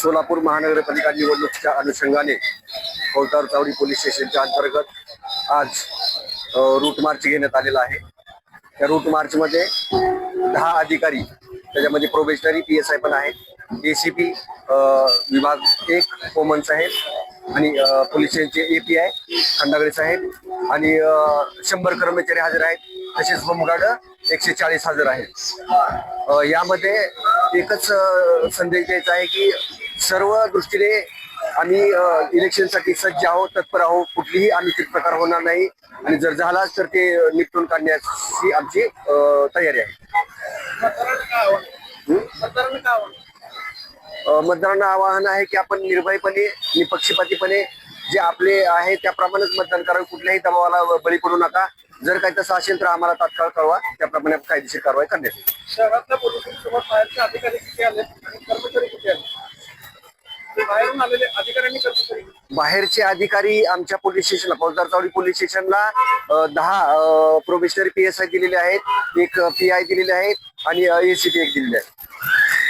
सोलापूर महानगरपालिका निवडणुकीच्या अनुषंगाने फौजदार चावडी पोलीस स्टेशनच्या अंतर्गत आज रूट मार्च घेण्यात आलेला आहे. त्या रूट मार्चमध्ये दहा अधिकारी त्याच्यामध्ये प्रोबेशनरी पी एस आय पण आहेत. ए सी पी विभाग एक कोमन्स साहेब आणि पोलीस स्टेशनचे ए पी आय खंडागडे साहेब आणि शंभर कर्मचारी हजर आहेत. तसेच होमगार्ड एकशे चाळीस हजर आहेत. यामध्ये एकच संदेश द्यायचा आहे की सर्व दृष्टीने आम्ही इलेक्शनसाठी सज्ज आहोत तत्पर आहोत कुठलीही अनुचित प्रकार होणार नाही. आणि जर झालाच तर ते निपटून काढण्याची आमची तयारी आहे. मतदारांना आवाहन आहे की आपण निर्भयपणे निपक्षपातीपणे जे आपले आहे त्याप्रमाणेच मतदान करावे. कुठल्याही दबावाला बळी पडू नका. जर काही तसं असेल तर आम्हाला तात्काळ कळवा. त्याप्रमाणे कायदेशीर कारवाई करण्यात येईल. शहरातल्या पोलिसांसोबत बाहेरचे अधिकारी किती आले आणि कर्मचारी किती आले? ते बाहेरून आलेले अधिकाऱ्यांनी कर्मचारी? बाहेरचे अधिकारी आमच्या पोलीस स्टेशनला फौजदार चावडी पोलीस स्टेशनला दहा प्रोबेशनरी पी एस आय दिलेले आहेत एक पी आय दिलेले आहेत आणि एसीपी एक दिलेले आहे